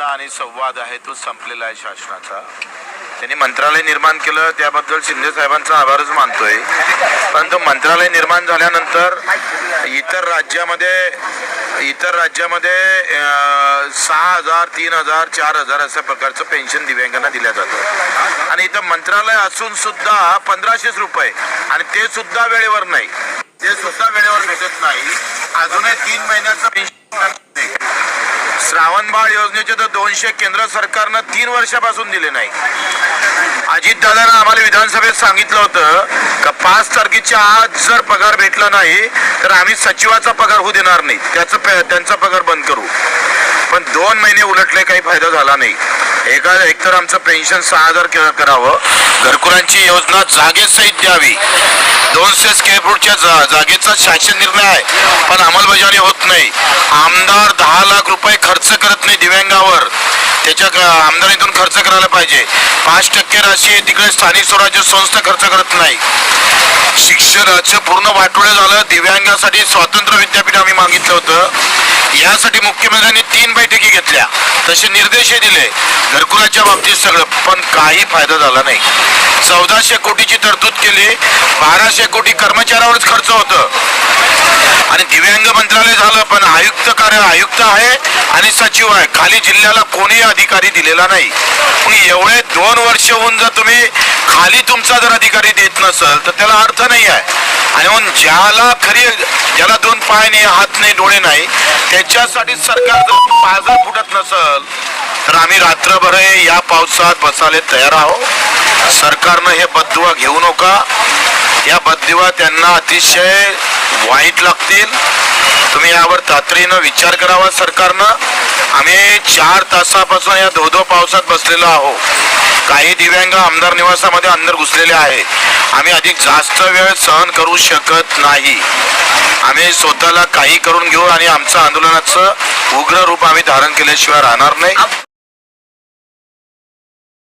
भावना आणि संवाद आहे तो संपलेला आहे शासनाचा. त्यांनी मंत्रालय निर्माण केलं त्याबद्दल शिंदे साहेबांचा आभारच मानतोय. परंतु मंत्रालय निर्माण झाल्यानंतर इतर राज्यामध्ये इतर राज्यामध्ये सहा हजार तीन हजार चार हजार अशा प्रकारचं पेन्शन दिव्यांगांना दिल्या जातं. आणि इथं मंत्रालय असून सुद्धा पंधराशेच रुपये. आणि ते सुद्धा वेळेवर नाही. ते सुद्धा वेळेवर भेटत नाही. अजूनही तीन महिन्याचं पेन्शन श्रावण बाळ योजनेचे तर दोनशे केंद्र सरकारनं तीन वर्षापासून दिले नाही. अजितदादानं आम्हाला विधानसभेत सांगितलं होतं का पाच तारखेच्या आज जर पगार भेटला नाही तर आम्ही सचिवाचा पगार होऊ देणार नाही. त्याचं त्यांचा पगार बंद करू. पण दोन महिने उलटले काही फायदा झाला नाही. एका एकतर आमचं पेन्शन सहा हजार करावं. घरकुलांची योजना जागेसहित द्यावी. दोनशे स्क्वेअर फूटच्या जा- जागेचा शासन निर्णय आहे. पण अंमलबजावणी होत नाही. आमदार दहा लाख रुपये खर्च करत नाही दिव्यांगावर. त्याच्या आमदारीतून खर्च करायला पाहिजे. पाच टक्के राशी तिकडे स्थानिक स्वराज्य संस्था खर्च करत नाही. शिक्षणाचं पूर्ण वाटोळं झालं. दिव्यांगासाठी स्वातंत्र्य विद्यापीठ आम्ही मागितलं होतं. यासाठी मुख्यमंत्र्यांनी तीन बैठकी घेतल्या. तसे निर्देशही दिले. घरकुलाच्या बाबतीत सगळं पण काही फायदा झाला नाही. चौदाशे कोटीची तरतूद केली. बाराशे कोटी कर्मचाऱ्यावरच खर्च होतं. आणि दिव्यांग मंत्रालय झालं. आयुक्त कार्य आयुक्त आहे आणि सचिव आहे. खाली जिल्ह्याला कोणी अधिकारी दिलेला नाही. एवढे दोन वर्ष होऊन जर तुम्ही खाली तुमचा जर अधिकारी देत नसल तर त्याला अर्थ नाही आहे. आणि मग ज्याला खरी ज्याला दोन पाय नाही हात नाही डोळे नाही त्याच्यासाठी सरकार जर बाजार फुटत नसल तर आम्ही रात्रभर हे या पावसात बसायला तयार आहोत. सरकारनं हे बद्दुवा घेऊ नका. या बददिवा त्यांना अतिशय वाईट लागतील. तुम्ही यावर तातडीनं विचार करावा सरकारनं. आम्ही चार तासापासून या धोधो पावसात बसलेलो आहोत. काही दिव्यांग आमदार निवासामध्ये अंदर घुसलेले आहेत. आम्ही अधिक जास्त वेळ सहन करू शकत नाही. आम्ही स्वतःला काही करून घेऊ आणि आमचं आंदोलनाचं उग्र रूप आम्ही धारण केल्याशिवाय राहणार नाही.